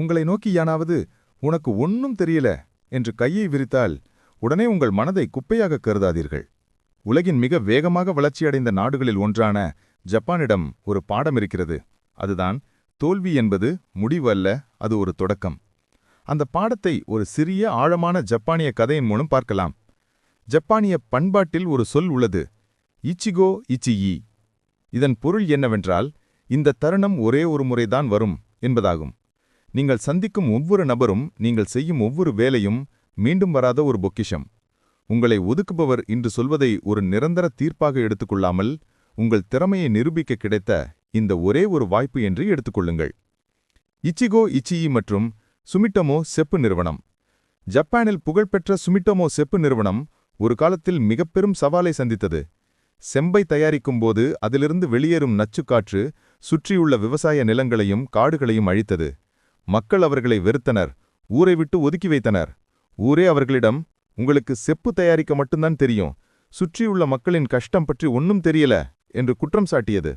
உங்களை நோக்கி யானாவது உனக்கு ஒன்னும் தெரியல என்று கையை விரித்தால் உடனே உங்கள் மனதை குப்பையாக கருதாதீர்கள். உலகின் மிக வேகமாக வளர்ச்சியடைந்த நாடுகளில் ஒன்றான ஜப்பானிடம் ஒரு பாடம் இருக்கிறது. அதுதான் தோல்வி என்பது முடிவு அல்ல அது ஒரு தொடக்கம். அந்த பாடத்தை ஒரு சிறிய ஆழமான ஜப்பானிய கதையின் மூலம் பார்க்கலாம். ஜப்பானிய பண்பாட்டில் ஒரு சொல் உள்ளது இச்சிகோ இச்சியி இதன் பொருள் என்னவென்றால் இந்த தருணம் ஒரே ஒரு முறைதான் வரும் என்பதாகும். நீங்கள் சந்திக்கும் ஒவ்வொரு நபரும் நீங்கள் செய்யும் ஒவ்வொரு வேலையும் மீண்டும் வராத ஒரு பொக்கிஷம். உங்களை ஒதுக்குபவர் இன்று சொல்வதை ஒரு நிரந்தர தீர்ப்பாக எடுத்துக்கொள்ளாமல் உங்கள் திறமையை நிரூபிக்க கிடைத்த இந்த ஒரே ஒரு வாய்ப்பு என்று எடுத்துக்கொள்ளுங்கள். இச்சிகோ இச்சியி மற்றும் சுமிட்டமோ செப்பு நிறுவனம். ஜப்பானில் புகழ்பெற்ற சுமிட்டமோ செப்பு நிறுவனம் ஒரு காலத்தில் மிகப்பெரும் சவாலை சந்தித்தது. செம்பை தயாரிக்கும் போது அதிலிருந்து வெளியேறும் நச்சுக்காற்று சுற்றியுள்ள விவசாய நிலங்களையும் காடுகளையும் அழித்தது. மக்கள் அவர்களை வெறுத்தனர் ஊரை விட்டு ஒதுக்கி வைத்தனர். ஊரே அவர்களிடம் உங்களுக்கு செப்பு தயாரிக்க மட்டும்தான் தெரியும் சுற்றியுள்ள மக்களின் கஷ்டம் பற்றி ஒன்னும் தெரியல என்று குற்றம் சாட்டியது.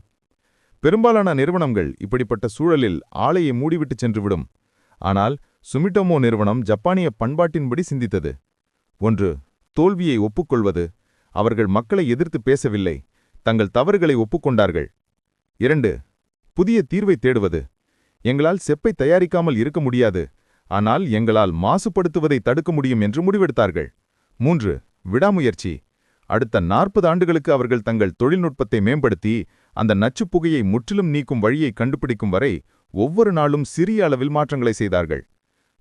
பெரும்பாலான நிறுவனங்கள் இப்படிப்பட்ட சூழலில் ஆலையை மூடிவிட்டு சென்றுவிடும். ஆனால் சுமிட்டோமோ நிறுவனம் ஜப்பானிய பண்பாட்டின்படி சிந்தித்தது. ஒன்று தோல்வியை ஒப்புக்கொள்வது. அவர்கள் மக்களை எதிர்த்து பேசவில்லை தங்கள் தவறுகளை ஒப்புக்கொண்டார்கள். இரண்டு புதிய தீர்வை தேடுவது. எங்களால் செப்பை தயாரிக்காமல் இருக்க முடியாது. ஆனால் எங்களால் மாசுபடுத்துவதை தடுக்க முடியும் என்று முடிவெடுத்தார்கள். மூன்று விடாமுயற்சி. அடுத்த நாற்பது ஆண்டுகளுக்கு அவர்கள் தங்கள் தொழில்நுட்பத்தை மேம்படுத்தி அந்த நச்சுப் புகையை முற்றிலும் நீக்கும் வழியை கண்டுபிடிக்கும் வரை ஒவ்வொரு நாளும் சிறிய அளவில் மாற்றங்களை செய்தார்கள்.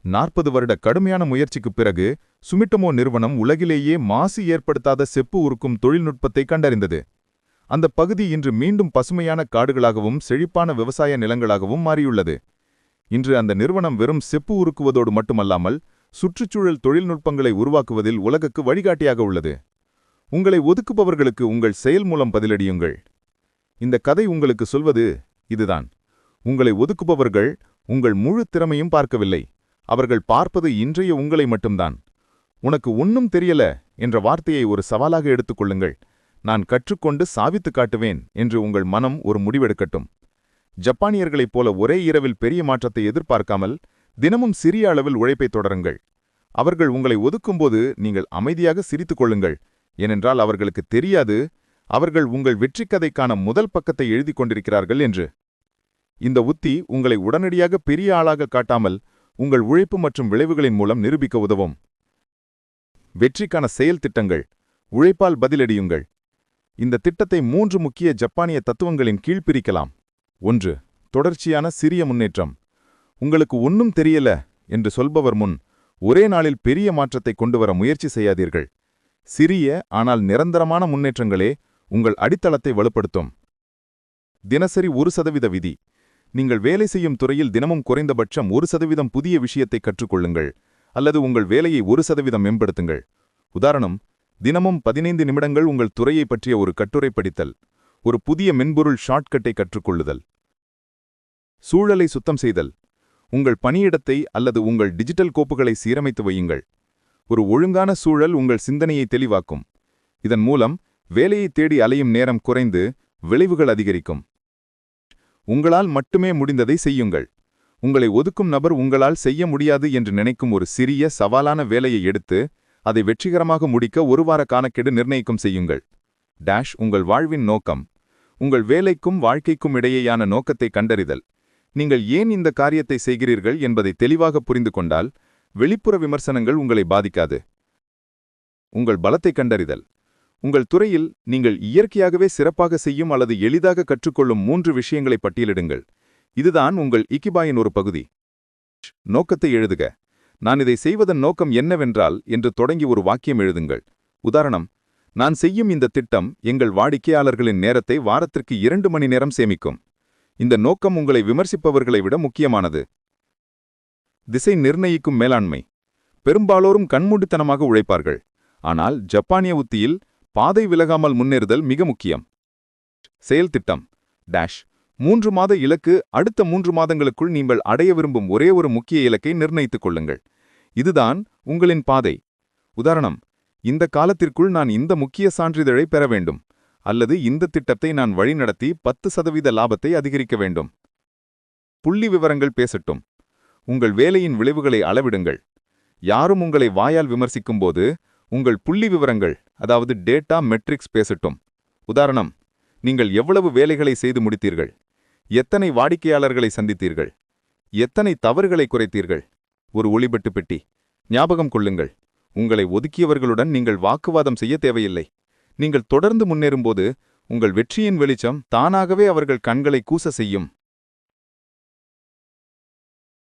நாற்பது வருட கடுமையான முயற்சிக்குப் பிறகு சுமிட்டமோ நிறுவனம் உலகிலேயே மாசு ஏற்படுத்தாத செப்பு உருக்கும் தொழில்நுட்பத்தை கண்டறிந்தது. அந்த பகுதி இன்று மீண்டும் பசுமையான காடுகளாகவும் செழிப்பான விவசாய நிலங்களாகவும் மாறியுள்ளது. இன்று அந்த நிறுவனம் வெறும் செப்பு உருக்குவதோடு மட்டுமல்லாமல் சுற்றுச்சூழல் தொழில்நுட்பங்களை உருவாக்குவதில் உலகுக்கு வழிகாட்டியாக உள்ளது. உங்களை ஒதுக்குபவர்களுக்கு உங்கள் செயல் மூலம் பதிலடியுங்கள். இந்த கதை உங்களுக்கு சொல்வது இதுதான். உங்களை ஒதுக்குபவர்கள் உங்கள் முழு திறமையும் பார்க்கவில்லை. அவர்கள் பார்ப்பது இன்றைய உங்களை மட்டும்தான். உனக்கு ஒன்னும் தெரியல என்ற வார்த்தையை ஒரு சவாலாக எடுத்துக்கொள்ளுங்கள் நான் கற்றுக்கொண்டு சாவித்து காட்டுவேன் என்று உங்கள் மனம் ஒரு முடிவெடுக்கட்டும். ஜப்பானியர்களைப் போல ஒரே இரவில் பெரிய மாற்றத்தை எதிர்பார்க்காமல் தினமும் சிறிய அளவில் உழைப்பை தொடருங்கள். அவர்கள் உங்களை ஒதுக்கும்போது நீங்கள் அமைதியாக சிரித்துக் கொள்ளுங்கள். ஏனென்றால் அவர்களுக்கு தெரியாது அவர்கள் உங்கள் வெற்றிக்கதைக்கான முதல் பக்கத்தை எழுதிக் கொண்டிருக்கிறார்கள் என்று. இந்த உத்தி உங்களை உடனடியாக பெரிய ஆளாக காட்டாமல் உங்கள் உழைப்பு மற்றும் விளைவுகளின் மூலம் நிரூபிக்க உதவும். வெற்றிக்கான செயல் திட்டங்கள். உழைப்பால் பதிலடியுங்கள். இந்த திட்டத்தை மூன்று முக்கிய ஜப்பானிய தத்துவங்களின் கீழ் பிரிக்கலாம். ஒன்று தொடர்ச்சியான சிறிய முன்னேற்றம். உங்களுக்கு ஒன்னும் தெரியல என்று சொல்பவர் முன் ஒரே நாளில் பெரிய மாற்றத்தை கொண்டு வர முயற்சி செய்யாதீர்கள். சிறிய ஆனால் நிரந்தரமான முன்னேற்றங்களே உங்கள் அடித்தளத்தை வலுப்படுத்தும். தினசரி ஒரு சதவீத விதி. நீங்கள் வேலை செய்யும் துறையில் தினமும் குறைந்தபட்சம் ஒரு சதவீதம் புதிய விஷயத்தை கற்றுக்கொள்ளுங்கள். அல்லது உங்கள் வேலையை ஒரு சதவீதம் மேம்படுத்துங்கள். உதாரணம் தினமும் பதினைந்து நிமிடங்கள் உங்கள் துறையை பற்றிய ஒரு கட்டுரை படித்தல் ஒரு புதிய மென்பொருள் ஷார்ட்கட்டை கற்றுக்கொள்ளுதல். சூழலை சுத்தம் செய்தல் உங்கள் பணியிடத்தை அல்லது உங்கள் டிஜிட்டல் கோப்புகளை சீரமைத்து வையுங்கள். ஒரு ஒழுங்கான சூழல் உங்கள் சிந்தனையை தெளிவாக்கும். இதன் மூலம் வேலையை தேடி அலையும் நேரம் குறைந்து விளைவுகள் அதிகரிக்கும். உங்களால் மட்டுமே முடிந்ததை செய்யுங்கள். உங்களை ஒதுக்கும் நபர் உங்களால் செய்ய முடியாது என்று நினைக்கும் ஒரு சிறிய சவாலான வேலையை எடுத்து அதை வெற்றிகரமாக முடிக்க ஒரு வார காணக்கெடு நிர்ணயிக்கும் செய்யுங்கள். டேஷ் உங்கள் வாழ்வின் நோக்கம். உங்கள் வேலைக்கும் வாழ்க்கைக்கும் இடையேயான நோக்கத்தை கண்டறிதல். நீங்கள் ஏன் இந்த காரியத்தை செய்கிறீர்கள் என்பதை தெளிவாக புரிந்து கொண்டால் வெளிப்புற விமர்சனங்கள் உங்களை பாதிக்காது. உங்கள் பலத்தை கண்டறிதல். உங்கள் துறையில் நீங்கள் இயற்கையாகவே சிறப்பாக செய்யும் அல்லது எளிதாக கற்றுக்கொள்ளும் மூன்று விஷயங்களை பட்டியலிடுங்கள். இதுதான் உங்கள் இக்கிபாயின் ஒரு பகுதி. நோக்கத்தை எழுதுக. நான் இதை செய்வதன் நோக்கம் என்னவென்றால் என்று தொடங்கி ஒரு வாக்கியம் எழுதுங்கள். உதாரணம் நான் செய்யும் இந்த திட்டம் எங்கள் வாடிக்கையாளர்களின் நேரத்தை வாரத்திற்கு இரண்டு மணி நேரம் சேமிக்கும். இந்த நோக்கம் உங்களை விமர்சிப்பவர்களை விட முக்கியமானது. திசை நிர்ணயிக்கும் மேலாண்மை. பெரும்பாலோரும் கண்மூடித்தனமாக உழைப்பார்கள். ஆனால் ஜப்பானிய உத்தியில் பாதை விலகாமல் முன்னேறுதல் மிக முக்கியம். செயல் திட்டம். டேஷ். மூன்று மாத இலக்கு அடுத்த மூன்று மாதங்களுக்குள் நீங்கள் அடைய விரும்பும் ஒரே ஒரு முக்கிய இலக்கை நிர்ணயித்துக் கொள்ளுங்கள். இதுதான் உங்களின் பாதை. உதாரணம் இந்த காலத்திற்குள் நான் இந்த முக்கிய சான்றிதழை பெற வேண்டும் அல்லது இந்த திட்டத்தை நான் வழிநடத்தி பத்து சதவீத லாபத்தை அதிகரிக்க வேண்டும். புள்ளி விவரங்கள் பேசட்டும். உங்கள் வேலையின் விளைவுகளை அளவிடுங்கள். யாரும் உங்களை வாயால் விமர்சிக்கும்போது உங்கள் புள்ளி விவரங்கள் அதாவது டேட்டா மெட்ரிக்ஸ் பேசட்டும். உதாரணம் நீங்கள் எவ்வளவு வேலைகளை செய்து முடித்தீர்கள்? எத்தனை வாடிக்கையாளர்களை சந்தித்தீர்கள்? எத்தனை தவறுகளை குறைத்தீர்கள்? ஒரு ஒளிபட்டு பெட்டி. ஞாபகம் கொள்ளுங்கள் உங்களை ஒதுக்கியவர்களுடன் நீங்கள் வாக்குவாதம் செய்ய தேவையில்லை. நீங்கள் தொடர்ந்து முன்னேறும்போது உங்கள் வெற்றியின் வெளிச்சம் தானாகவே அவர்கள் கண்களை கூச செய்யும்.